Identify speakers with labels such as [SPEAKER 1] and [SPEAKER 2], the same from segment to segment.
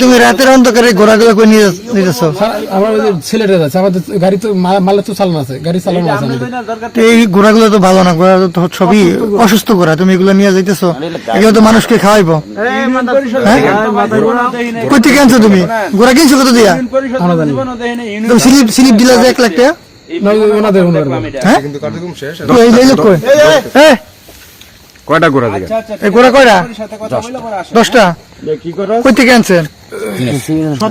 [SPEAKER 1] তুমি রাতের অন্ধকারে ঘোরাগুলো করে নিয়ে নিতেছ
[SPEAKER 2] আমার ছেলেটা যাচ্ছে আমাদের গাড়ি তো মা- তো চালানো আছে গাড়ি চালানো আছে
[SPEAKER 3] আপনি
[SPEAKER 2] আমাদের।
[SPEAKER 3] তো না দরকার
[SPEAKER 1] এই ঘোরাগুলো তো ভালো না ঘোরা তো সবই অসুস্থ ঘোরা তুমি এগুলো নিয়ে যাইতেছো এগুলো তো মানুষকে খাওয়াইবো হ্যাঁ? কই থেকে আনছো তুমি ঘোরা কিনছো কত দিয়া তুমি স্লিপ স্লিপ দিলা যে এক লাখ টাকা
[SPEAKER 2] ওনাদের
[SPEAKER 1] হ্যাঁ এই কই
[SPEAKER 4] কয়টা ঘোরা দিকে
[SPEAKER 3] আচ্ছা, আচ্ছা,
[SPEAKER 1] এই ঘোরা কয়টা। দশটা? কই থেকে আনছেন?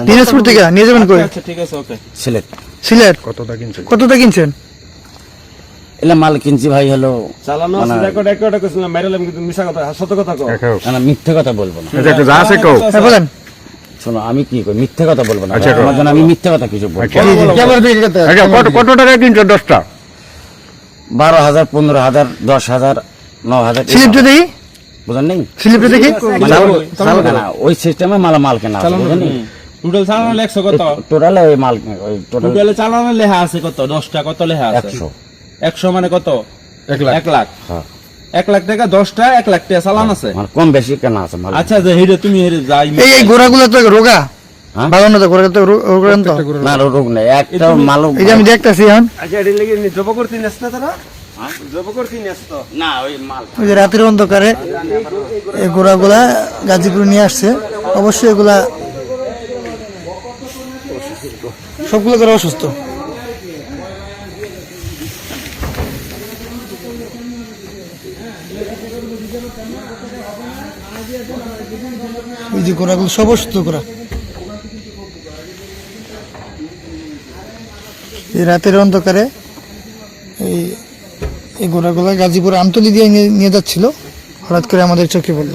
[SPEAKER 1] দিনাজপুর। থেকে? নিয়ে যাবেন কই?
[SPEAKER 3] আচ্ছা ঠিক আছে ওকে।
[SPEAKER 5] সিলেট।
[SPEAKER 1] সিলেট?
[SPEAKER 4] কতটা কিনছে
[SPEAKER 1] কতটা কিনছেন?
[SPEAKER 5] এলা মাল কিনছি ভাই হলো
[SPEAKER 6] চালানো রেকর্ড রেকর্ড করছিলাম মেরালাম কিন্তু মিশা কথা সত্য কথা কও।
[SPEAKER 5] না, না মিথ্যে কথা বলব না।
[SPEAKER 4] যা আছে কও।
[SPEAKER 1] হ্যাঁ বলেন।
[SPEAKER 5] শোনো আমি কি করি মিথ্যে কথা বলব না। তোমার জন্য আমি মিথ্যে কথা কিছু বলব। না।
[SPEAKER 4] কত কত টাকা কিনছো দশটা?
[SPEAKER 5] বারো হাজার পনেরো হাজার দশ হাজার ন
[SPEAKER 1] স্লিপটা দেখি
[SPEAKER 5] বুঝেন নেই?
[SPEAKER 1] স্লিপটা দেখি
[SPEAKER 5] চালানো ওই সিস্টেমে মাল মাল কেনা বুঝেন নি?
[SPEAKER 3] টোটাল চালানো লেখছো কত?
[SPEAKER 5] টোটালে ওই মাল ওই টোটাল
[SPEAKER 3] চালানো লেখা আছে কত? দশটা কত লেখা আছে?
[SPEAKER 5] একশো।
[SPEAKER 3] একশো মানে কত?
[SPEAKER 2] এক লাখ।
[SPEAKER 3] এক লাখ।
[SPEAKER 5] হ্যাঁ।
[SPEAKER 3] এক লাখ টাকা দশটা এক লাখ টাকা চালান আছে?
[SPEAKER 5] মানে কম বেশি কেনা আছে
[SPEAKER 3] আচ্ছা যে হিরে তুমি হিরে যাই
[SPEAKER 1] এই এই ঘোড়াগুলো তো রোগা?
[SPEAKER 5] হ্যাঁ?
[SPEAKER 1] ভালো না তো? ঘোড়া তো রো-
[SPEAKER 5] না রোগ নেই। একটা মাল
[SPEAKER 1] এই যে আমি দেখতেছি এখন।
[SPEAKER 6] আচ্ছা এটি লেগে জব করতে না তারা?
[SPEAKER 5] ওই
[SPEAKER 1] যে রাতের অন্ধকারে এই ঘোড়াগুলা গাজীপুর নিয়ে আসছে। অবশ্যই এগুলা সবগুলো করে অসুস্থ। ওই যে ঘোড়াগুলো সব অসুস্থ ঘোড়া এই রাতের অন্ধকারে এই এই ঘোড়াগুলো গাজীপুর আমতলি দিয়ে নিয়ে যাচ্ছিল। হঠাৎ করে আমাদের চোখে পড়ল।